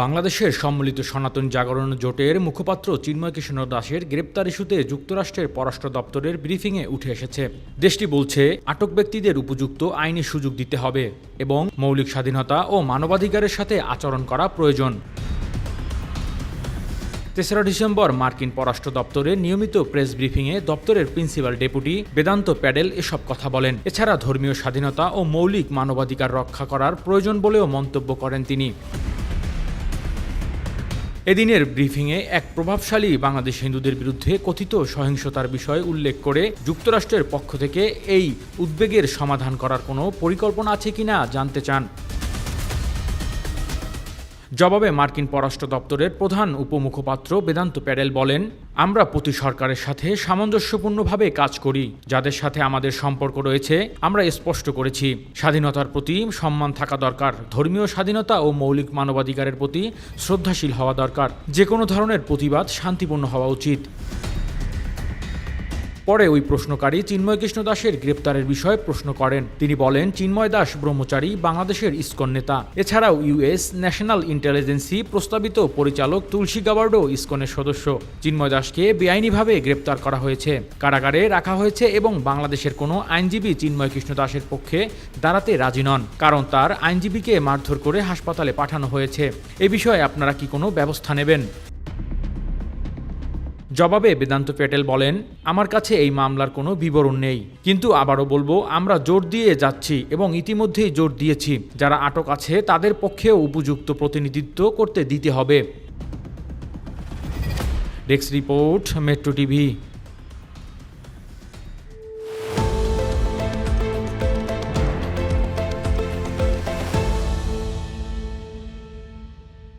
বাংলাদেশের সম্মিলিত সনাতন জাগরণ জোটের মুখপাত্র চিন্ময় কৃষ্ণ দাসের গ্রেপ্তার ইস্যুতে যুক্তরাষ্ট্রের পররাষ্ট্র দপ্তরের ব্রিফিংয়ে উঠে এসেছে। দেশটি বলছে, আটক ব্যক্তিদের উপযুক্ত আইনি সুযোগ দিতে হবে এবং মৌলিক স্বাধীনতা ও মানবাধিকারের সাথে আচরণ করা প্রয়োজন। তেসরা ডিসেম্বর মার্কিন পররাষ্ট্র দপ্তরের নিয়মিত প্রেস ব্রিফিংয়ে দপ্তরের প্রিন্সিপাল ডেপুটি বেদান্ত প্যাডেল এসব কথা বলেন। এছাড়া ধর্মীয় স্বাধীনতা ও মৌলিক মানবাধিকার রক্ষা করার প্রয়োজন বলেও মন্তব্য করেন তিনি। এদিনের ব্রিফিংয়ে এক প্রভাবশালী বাংলাদেশ হিন্দুদের বিরুদ্ধে কথিত সহিংসতার বিষয় উল্লেখ করে যুক্তরাষ্ট্রের পক্ষ থেকে এই উদ্বেগের সমাধান করার কোনো পরিকল্পনা আছে কিনা জানতে চান। জবাবে মার্কিন পররাষ্ট্র দপ্তরের প্রধান উপমুখপাত্র বেদান্ত প্যারেল বলেন, আমরা প্রতি সরকারের সাথে সামঞ্জস্যপূর্ণভাবে কাজ করি। যাদের সাথে আমাদের সম্পর্ক রয়েছে, আমরা স্পষ্ট করেছি। স্বাধীনতার প্রতি সম্মান থাকা দরকার। ধর্মীয় স্বাধীনতা ও মৌলিক মানবাধিকারের প্রতি শ্রদ্ধাশীল হওয়া দরকার। যে কোনো ধরনের প্রতিবাদ শান্তিপূর্ণ হওয়া উচিত। পরে ওই প্রশ্নকারী চিন্ময় কৃষ্ণ দাসের গ্রেপ্তারের বিষয়ে প্রশ্ন করেন। তিনি বলেন, চিন্ময় দাস ব্রহ্মচারী, বাংলাদেশের ইস্কন নেতা। এছাড়াও ইউএস ন্যাশনাল ইন্টেলিজেন্সি প্রস্তাবিত পরিচালক তুলসী গাবার্ডও ইস্কনের সদস্য। চিন্ময় দাসকে বেআইনিভাবে গ্রেপ্তার করা হয়েছে। কারাগারে রাখা হয়েছে এবং বাংলাদেশের কোনো আইনজীবী চিন্ময় কৃষ্ণ দাসের পক্ষে দাঁড়াতে রাজি নন, কারণ তার আইনজীবীকে মারধর করে হাসপাতালে পাঠানো হয়েছে। এ বিষয়ে আপনারা কি কোনো ব্যবস্থা নেবেন? জবাবে বেদান্ত প্যাটেল বলেন, আমার কাছে এই মামলার কোনো বিবরণ নেই। কিন্তু আবারও বলব, আমরা জোর দিয়ে যাচ্ছি এবং ইতিমধ্যেই জোর দিয়েছি। যারা আটক আছে, তাদের পক্ষেও উপযুক্ত প্রতিনিধিত্ব করতে দিতে হবে। Desk report, metro TV.